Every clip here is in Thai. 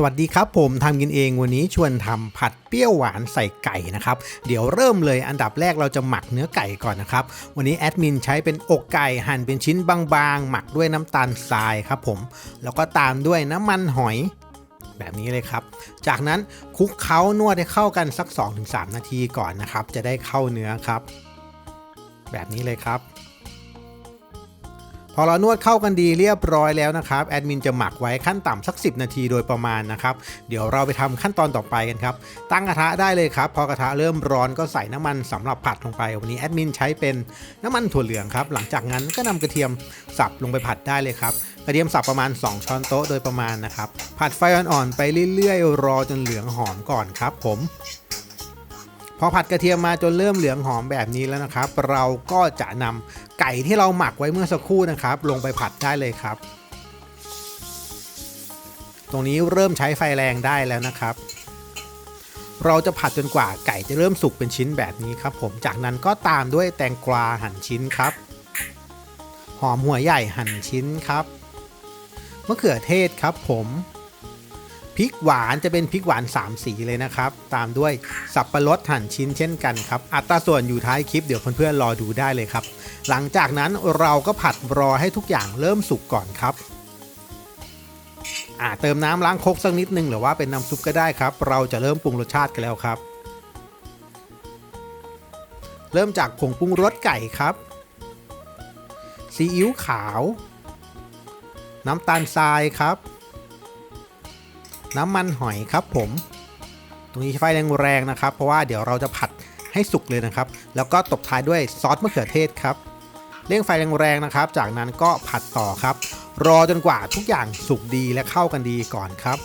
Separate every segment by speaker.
Speaker 1: สวัสดีครับผมทำกินเองวันนี้ชวนทำผัดเปรี้ยวหวานใส่ไก่นะครับ เดี๋ยวเริ่มเลยอันดับแรกเราจะหมักเนื้อไก่ก่อนนะครับ วันนี้แอดมินใช้เป็นอกไก่หั่นเป็นชิ้นบางๆ หมักด้วยน้ำตาลทรายครับผม แล้วก็ตามด้วยน้ำมันหอยแบบนี้เลยครับ จากนั้นคลุกเคล้านวดให้เข้ากันสัก 2-3 นาทีก่อนนะครับ จะได้เข้าเนื้อครับ แบบนี้เลยครับ พอเรานวดเข้ากันดีเรียบร้อยแล้วนะครับแอดมินจะหมักไว้ขั้นต่ำสัก 10 นาทีโดยประมาณนะครับเดี๋ยวเราไปทำขั้นตอนต่อไปกันครับตั้งกระทะได้เลยครับพอกระทะเริ่มร้อนก็ใส่น้ำมันสำหรับผัดลงไป วันนี้แอดมินใช้เป็นน้ำมันถั่วเหลืองครับหลังจากนั้นก็นำกระเทียมสับลงไปผัดได้เลยครับกระเทียมสับประมาณ 2 ช้อนโต๊ะโดยประมาณนะครับผัดไฟอ่อนๆไปเรื่อยๆ รอจนเหลืองหอมก่อนครับผม พอผัดกระเทียมมาจนเริ่มเหลืองหอมแบบนี้แล้วนะครับ เราก็จะนำไก่ที่เราหมักไว้เมื่อสักครู่นะครับ ลงไปผัดได้เลยครับ ตรงนี้เริ่มใช้ไฟแรงได้แล้วนะครับ เราจะผัดจนกว่าไก่จะเริ่มสุกเป็นชิ้นแบบนี้ครับ ผมจากนั้นก็ตามด้วยแตงกวาหั่นชิ้นครับ หอมหัวใหญ่หั่นชิ้นครับมะเขือเทศครับผม พริกหวานจะเป็นพริกหวาน 3 สีเลยนะครับ ตามด้วยสับปะรดหั่นชิ้นเช่นกันครับ อัตราส่วนอยู่ท้ายคลิปเดี๋ยวเพื่อนๆรอดูได้เลยครับ หลังจากนั้นเราก็ผัดรอให้ทุกอย่างเริ่มสุกก่อนครับอ่าเติมน้ำล้างคกสักนิดนึงหรือว่าเป็นน้ำซุปก็ได้ครับ เราจะเริ่มปรุงรสชาติกันแล้วครับ เริ่มจากผงปรุงรสไก่ครับซีอิ๊วขาว น้ำตาลทรายครับ น้ำมันหอยครับผม ตรงนี้ไฟแรงๆนะครับ เพราะว่าเดี๋ยวเราจะผัดให้สุกเลยนะครับ แล้วก็ตบท้ายด้วยซอสมะเขือเทศครับเร่งไฟแรงๆนะครับ จากนั้นก็ผัดต่อครับ รอจนกว่าทุกอย่างสุกดีและเข้ากันดีก่อนครับ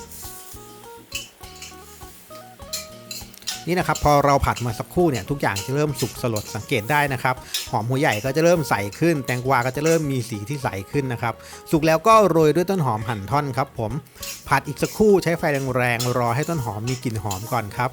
Speaker 1: นี่นะครับพอเราผัดมาสักครู่เนี่ยทุกอย่างจะเริ่มสุกสลดสังเกตได้นะครับหอมหัวใหญ่ก็จะเริ่มใสขึ้น แตงกวาก็จะเริ่มมีสีที่ใสขึ้นนะครับสุกแล้วก็โรยด้วยต้นหอมหั่นท่อนครับผมผัดอีกสักครู่ใช้ไฟแรงๆรอให้ต้นหอมมีกลิ่นหอมก่อนครับ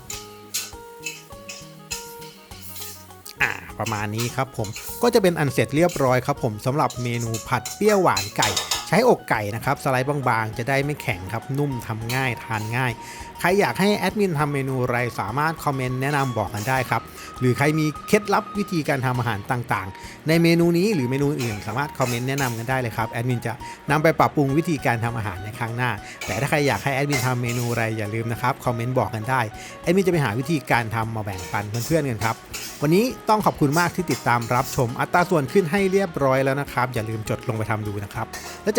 Speaker 1: ประมาณนี้ครับผมก็จะเป็นอันเสร็จเรียบร้อยครับผมสำหรับเมนูผัดเปรี้ยวหวานไก่ ใช้อกไก่นะครับสไลด์บางๆ จะได้ไม่แข็งครับนุ่มทำง่ายทานง่าย ใครอยากให้แอดมินทำเมนูอะไรสามารถคอมเมนต์แนะนำบอกกันได้ครับ หรือใครมีเคล็ดลับวิธีการทำอาหารต่างๆ ในเมนูนี้หรือเมนูอื่นสามารถคอมเมนต์แนะนำกันได้เลยครับแอดมินจะนำไปปรับปรุงวิธีการทำอาหารในครั้งหน้า แต่ถ้าใครอยากให้แอดมินทำเมนูอะไรอย่าลืมนะครับคอมเมนต์บอกกันได้แอดมินจะไปหาวิธีการทำมาแบ่งปันเพื่อนๆกันครับวันนี้ต้องขอบคุณมากที่ติดตามรับชมอัตราส่วนขึ้นให้เรียบร้อยแล้วนะครับอย่าลืมจดลงไปทำดูนะครับแล้ว